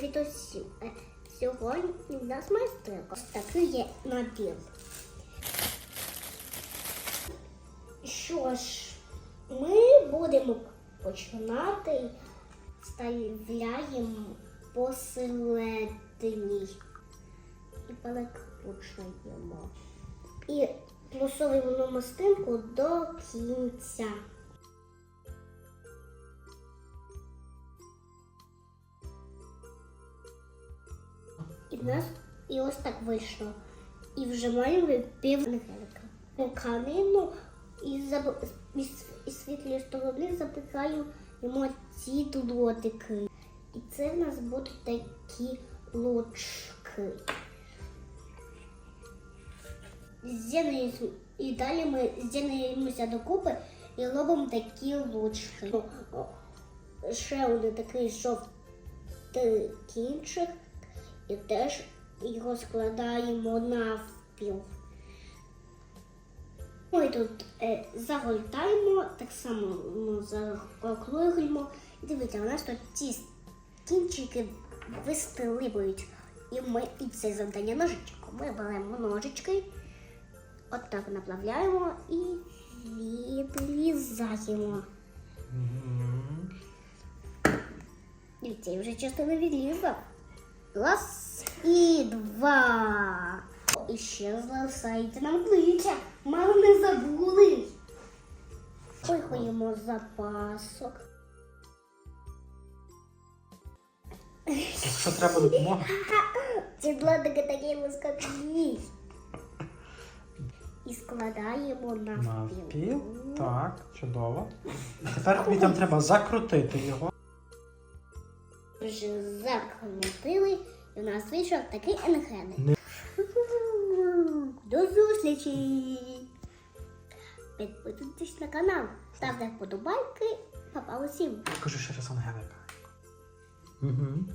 Привіт! Е, Сьогодні в нас майстерка. Такий є набір. Що ж, ми будемо починати. Вставляємо посередині і перекручуємо. І просовуємо намистинку до кінця. В нас і ось так вийшло. І вже маємо пів ангелика. Тканину і, заб... і з- світлої сторони запихаю йому ці дротики. І це в нас будуть такі лучки. І далі ми з'єднуємося докупи і робимо такі лучки. Ще один такий жовтий кінчик і теж його складаємо навпіл. Ми тут е, загортаємо, так само ну, закруглюємо. І дивіться, у нас тут ці кінчики вистрибують. І ми під це завдання ножичком. Ми беремо ножички, отак наплавляємо і відрізаємо. Дивіться, я вже частина відрізав. Раз і два. І ще залишається нам плича. Мало не забули. Виходимо з запасок. Якщо треба допомога, Ці блатики такі лискотні. І складаємо навпіл. навпіл. Так, чудово. Тепер тобі там треба закрутити його. Вже закрутили, і у нас вийшов такий енгеник. До зустрічі! Підписуйтесь на канал, ставте вподобайки, папа усім. Скажи ще раз Ангелика. Угу.